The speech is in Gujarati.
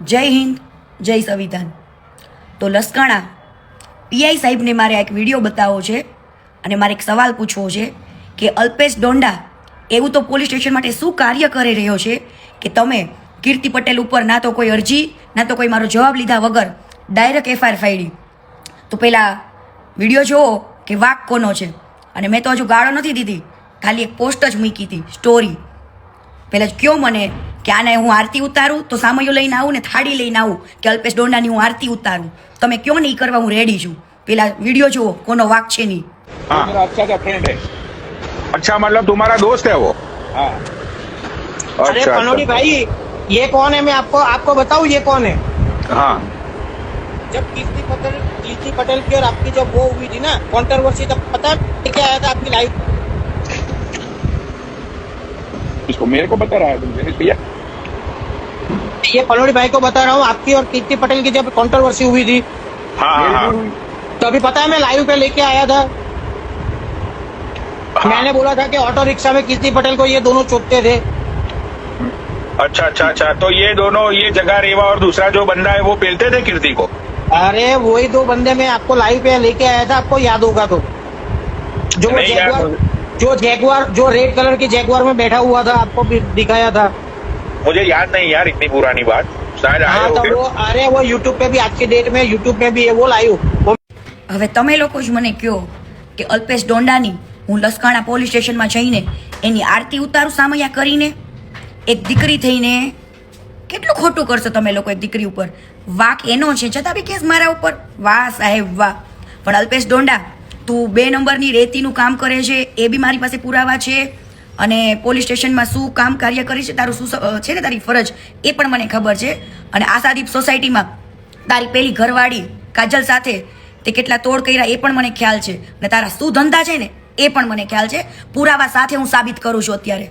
જય હિન્દ, જય સંવિધાન. તો લસકાણા, પીઆઈ સાહેબને મારે એક વીડિયો બતાવવો છે અને મારે એક સવાલ પૂછવો છે કે અલ્પેશ ડોંડા, એવું તો પોલીસ સ્ટેશન માટે શું કાર્ય કરી રહ્યો છે કે તમે કીર્તિ પટેલ ઉપર ના તો કોઈ અરજી, ના તો કોઈ મારો જવાબ લીધા વગર ડાયરેક્ટ એફઆઈઆર ફાઈડી. તો પહેલાં વીડિયો જુઓ કે વાક કોનો છે. અને મેં તો હજુ ગાળો નથી દીધી, ખાલી એક પોસ્ટ જ મૂકી હતી, સ્ટોરી. પહેલાં જ કયો મને કે આને હું આરતી ઉતારું તો સામયો લઈને આવું ને થાળી લઈને આવું કે અલ્પેશ ડોંડાની હું આરતી ઉતારું તમે કયો ને એ કરવા હું રેડી છું પેલા વિડીયો જુઓ કોનો વાક છે નહીં हाँ मेरा अच्छा सा फ्रेंड है अच्छा मतलब तुम्हारा दोस्त है वो हाँ अरे अच्छा पनोड़ी अच्छा भाई ये कौन है मैं आपको आपको बताऊं ये कौन है हाँ जब कीर्ति पटेल कीर्ति पटेल की और आपकी जब वो हुई थी ना कंट्रोवर्सी तब पता है क्या आया था आपकी लाइफ इसको मेरे को बता रहा है तुमसे भैया ये पनोड़ी भाई को बता रहा हूँ आपकी और कीर्ति पटेल की जब कंट्रोवर्सी हुई थी। हाँ हाँ हाँ। तो अभी पता है मैं लाइव पे लेके आया था। मैंने बोला था कि ऑटो रिक्शा में कीर्ति पटेल को ये दोनों चोटते थे। अच्छा अच्छा अच्छा। तो ये दोनों ये जगह रेवा और दूसरा जो बंदा है वो पेलते थे कीर्ति को? अरे वही दो बंदे मैं आपको लाइव पे लेके आया था आपको याद होगा तो। जो जैगवार जो जैगवार जो रेड कलर की जैगवार में बैठा हुआ था आपको भी दिखाया था। मुझे याद नहीं यार इतनी पुरानी बात शायद आए हाँ तो होंगे वो अरे वो यूट्यूब पे भी आज की डेट में यूट्यूब पे भी है वो लाइव वो હવે તમે લોકો જ મને કહો કે અલ્પેશ ડોંડાની હું લસકાણા પોલીસ સ્ટેશનમાં જઈને એની આરતી ઉતારું સામૈયા કરીને એક દીકરી થઈને કેટલું ખોટું કરશો તમે લોકો એક દીકરી ઉપર વાક એનો છે છતાં બી કેસ મારા ઉપર વાહ સાહેબ વાહ પણ અલ્પેશ ડોંડા તું બે નંબરની રેતીનું કામ કરે છે એ બી મારી પાસે પુરાવા છે અને પોલીસ સ્ટેશનમાં શું કામ કાર્ય કરી છે, તારું શું છે ને તારી ફરજ, એ પણ મને ખબર છે. અને આશાદીપ સોસાયટીમાં તારી પેલી ઘરવાળી કાજલ સાથે તે કેટલા તોડ કર્યા એ પણ મને ખ્યાલ છે. અને તારા શું ધંધા છે ને, એ પણ મને ખ્યાલ છે. પુરાવા સાથે હું સાબિત કરું છું અત્યારે.